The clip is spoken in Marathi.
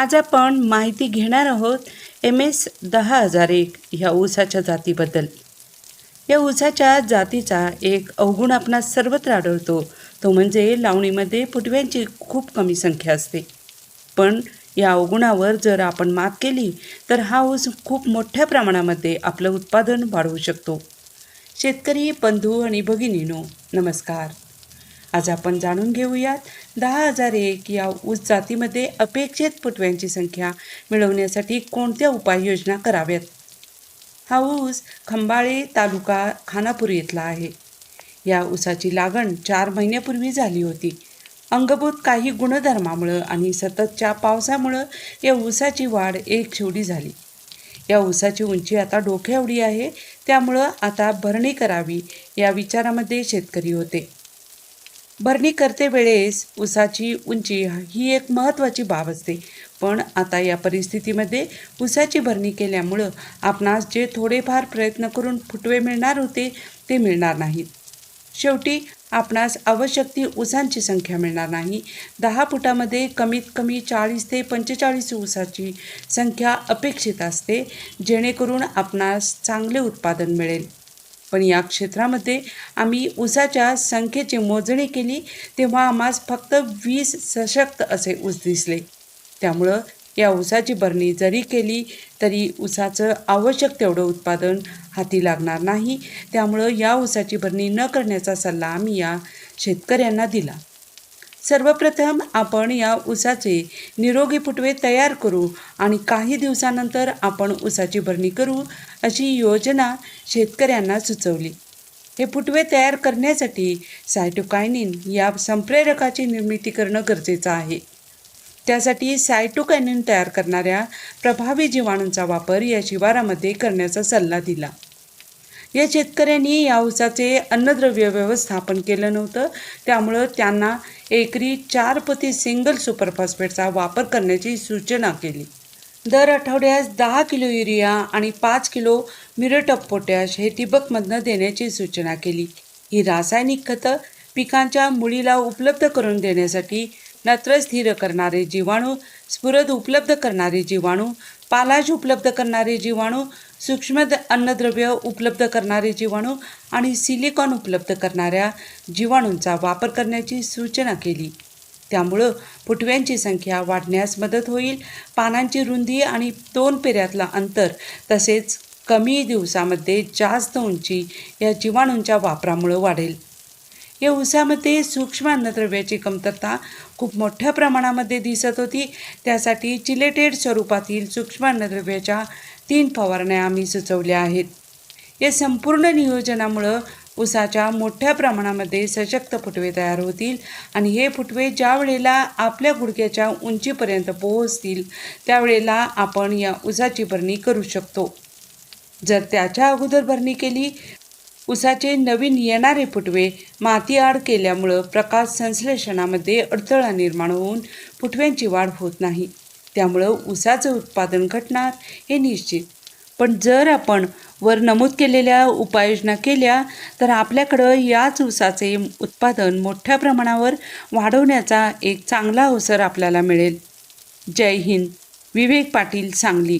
आज आपण माहिती घेणार आहोत एम एस दहा हजार एक ह्या ऊसाच्या जातीबद्दल. या ऊसाच्या जातीचा एक अवगुण आपणास सर्वत्र आढळतो. तो म्हणजे लावणीमध्ये पुटव्यांची खूप कमी संख्या असते. पण या अवगुणावर जर आपण मात केली तर हा ऊस खूप मोठ्या प्रमाणामध्ये आपलं उत्पादन वाढवू शकतो. शेतकरी बंधू आणि भगिनीनो नमस्कार. आज आपण जाणून घेऊयात. दहा हजार एक या ऊस जातीमध्ये अपेक्षित फुटव्यांची संख्या मिळवण्यासाठी कोणत्या उपाययोजना कराव्यात? हा ऊस खंबाळे तालुका खानापूर येथला आहे. या ऊसाची लागण चार महिन्यापूर्वी झाली होती. अंगभूत काही गुणधर्मामुळं आणि सततच्या पावसामुळं या ऊसाची वाढ एक शेवडी झाली. या ऊसाची उंची आता डोक्याएवढी आहे त्यामुळं आता भरणी करावी या विचारामध्ये शेतकरी होते. भरणी करते वेळेस ऊसाची उंची ही एक महत्त्वाची बाब असते. पण आता या परिस्थितीमध्ये ऊसाची भरणी केल्यामुळं आपणास जे थोडेफार प्रयत्न करून फुटवे मिळणार होते ते मिळणार नाहीत. शेवटी आपणास आवश्यक ती ऊसांची संख्या मिळणार नाही. दहा फुटामध्ये कमीत कमी चाळीस ते पंचेचाळीस ऊसाची संख्या अपेक्षित असते जेणेकरून आपणास चांगले उत्पादन मिळेल. पण या क्षेत्रामध्ये आम्ही ऊसाच्या संख्येची मोजणी केली तेव्हा आम्हास फक्त वीस सशक्त असे ऊस दिसले. त्यामुळं या ऊसाची भरणी जरी केली तरी ऊसाचं आवश्यक तेवढं उत्पादन हाती लागणार नाही. त्यामुळं या ऊसाची भरणी न करण्याचा सल्ला आम्ही या शेतकऱ्यांना दिला. सर्वप्रथम आपण या ऊसाचे निरोगी पुटवे तयार करू आणि काही दिवसानंतर आपण ऊसाची भरणी करू अशी योजना शेतकऱ्यांना सुचवली. हे फुटवे तयार करण्यासाठी सायटोकायनिन या संप्रेरकाची निर्मिती करणं गरजेचं आहे. त्यासाठी सायटोकायनिन तयार करणाऱ्या प्रभावी जीवाणूंचा वापर या शिवारामध्ये करण्याचा सल्ला दिला. या शेतकऱ्यांनी या ऊसाचे अन्नद्रव्य व्यवस्थापन केलं नव्हतं. त्यामुळं त्यांना एकरी चार पती सिंगल सुपरफॉस्फेटचा वापर करण्याची सूचना केली. दर आठवड्यास दहा किलो युरिया आणि पाच किलो मिरट ऑफ पोटॅश हे ठिबकमधनं देण्याची सूचना केली. ही रासायनिक खतं पिकांच्या मुळीला उपलब्ध करून देण्यासाठी नत्र स्थिर करणारे जीवाणू स्फुरद उपलब्ध करणारे जीवाणू पालाज उपलब्ध करणारे जीवाणू सूक्ष्म द- अन्नद्रव्य उपलब्ध करणारे जीवाणू आणि सिलिकॉन उपलब्ध करणाऱ्या जीवाणूंचा वापर करण्याची सूचना केली. त्यामुळं फुटव्यांची संख्या वाढण्यास मदत होईल. पानांची रुंदी आणि दोन पेऱ्यातला अंतर तसेच कमी दिवसामध्ये जास्त उंची या जीवाणूंच्या वापरामुळं वाढेल. या उसामध्ये सूक्ष्म अन्नद्रव्याची कमतरता खूप मोठ्या प्रमाणामध्ये दिसत होती. त्यासाठी चिलेटेड स्वरूपातील सूक्ष्म अन्नद्रव्याच्या तीन फवारण्या आम्ही सुचवल्या आहेत. या संपूर्ण नियोजनामुळं उसाच्या मोठ्या प्रमाणामध्ये सशक्त फुटवे तयार होतील आणि हे फुटवे ज्या वेळेला आपल्या गुडघ्याच्या उंचीपर्यंत पोहोचतील त्यावेळेला आपण या उसाची भरणी करू शकतो. जर त्याच्या अगोदर भरणी केली उसाचे नवीन येणारे फुटवे मातीआड केल्यामुळं प्रकाश संश्लेषणामध्ये अडथळा निर्माण होऊन फुटव्यांची वाढ होत नाही. त्यामुळं ऊसाचं उत्पादन घटणार हे निश्चित. पण जर आपण वर नमूद केलेल्या उपाययोजना केल्या तर आपल्याकडं याच ऊसाचे उत्पादन मोठ्या प्रमाणावर वाढवण्याचा एक चांगला अवसर आपल्याला मिळेल. जय हिंद. विवेक पाटील सांगली.